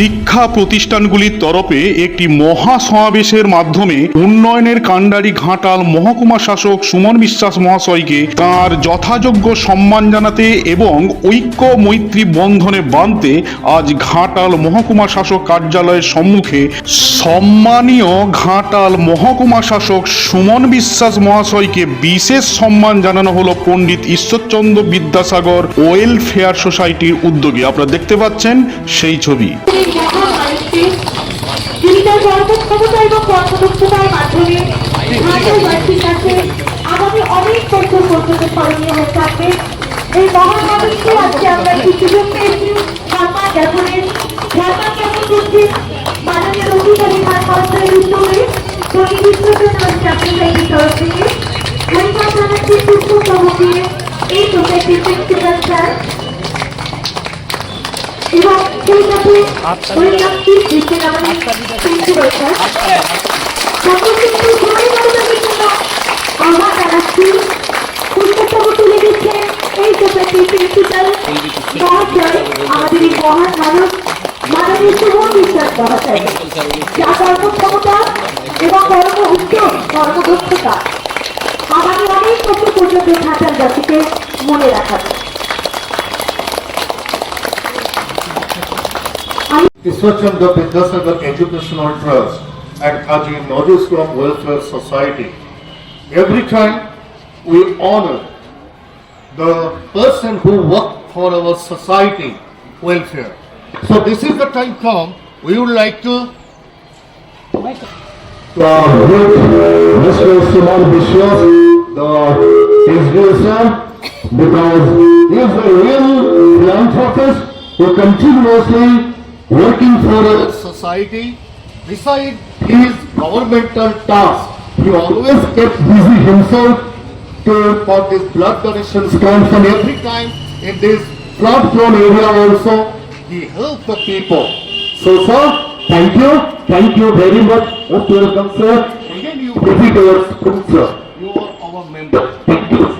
শিক্ষা প্রতিষ্ঠানগুলির তরফে একটি মহা সমাবেশের মাধ্যমে উন্নয়নের কাণ্ডারি ঘাটাল মহকুমা শাসক সুমন বিশ্বাস মহাশয়কে তার যথাযোগ্য সম্মান জানাতে এবং ঐক্য মৈত্রী বন্ধনে বাঁধতে আজ ঘাটাল মহকুমা শাসক কার্যালয়ের সম্মুখে সম্মানীয় ঘাটাল মহকুমা শাসক সুমন বিশ্বাস মহাশয়কে বিশেষ সম্মান জানানো হলো পণ্ডিত ঈশ্বরচন্দ্র বিদ্যাসাগর ওয়েলফেয়ার সোসাইটির উদ্যোগে। আপনারা দেখতে পাচ্ছেন সেই ছবি। যিনি তার কর্মক্ষমতা এবং কর্মদক্ষতার মাধ্যমে ভারতবাসীর কাছে আগামী অনেক বছর পর্যন্ত স্মরণীয় হয়ে থাকবে এই মহামারীকে আজকে আমরা একটি সুযোগ পেয়েছি সম্মান জ্ঞাপনের সম্মান জ্ঞাপন করছি মাননীয় জানাচ্ছি পুষ্প সভাপতি এই সোসাইটির প্রিন্সিপাল স্যার এবং দিচ্ছেন আমাদের প্রিন্সিপাল স্যার সকলকে একটু জোরে মনোযোগের জন্য আহ্বান জানাচ্ছি পুষ্পস্তবক তুলে দিচ্ছেন এই সোসাইটির প্রিন্সিপাল মহাশয় আমাদের এই মহান মানুষ মাননীয় সুমন বিশ্বাস মহাশয় যা কর্মক্ষমতা এবং কর্ম উদ্যোগ কর্মদক্ষতা আমাদের অনেক বছর পর্যন্ত ঘাটাল জাতিকে মনে রাখাবে Ishwachandra Vidyasagar Educational Trust and Kaji Nodiswam Welfare Society. Every time we honor the person who worked for our society welfare. So this is the time come, we would like to great Mr. Suman Vishwas, the education, because he is a real philanthropist who continuously working for our society. Beside his governmental task, he always kept busy himself to for this blood donation camps and every time in this flood prone area also, he helped the people. So sir, thank you, thank you very much. Most welcome sir. Again you visit our school sir. You are our member. Thank you.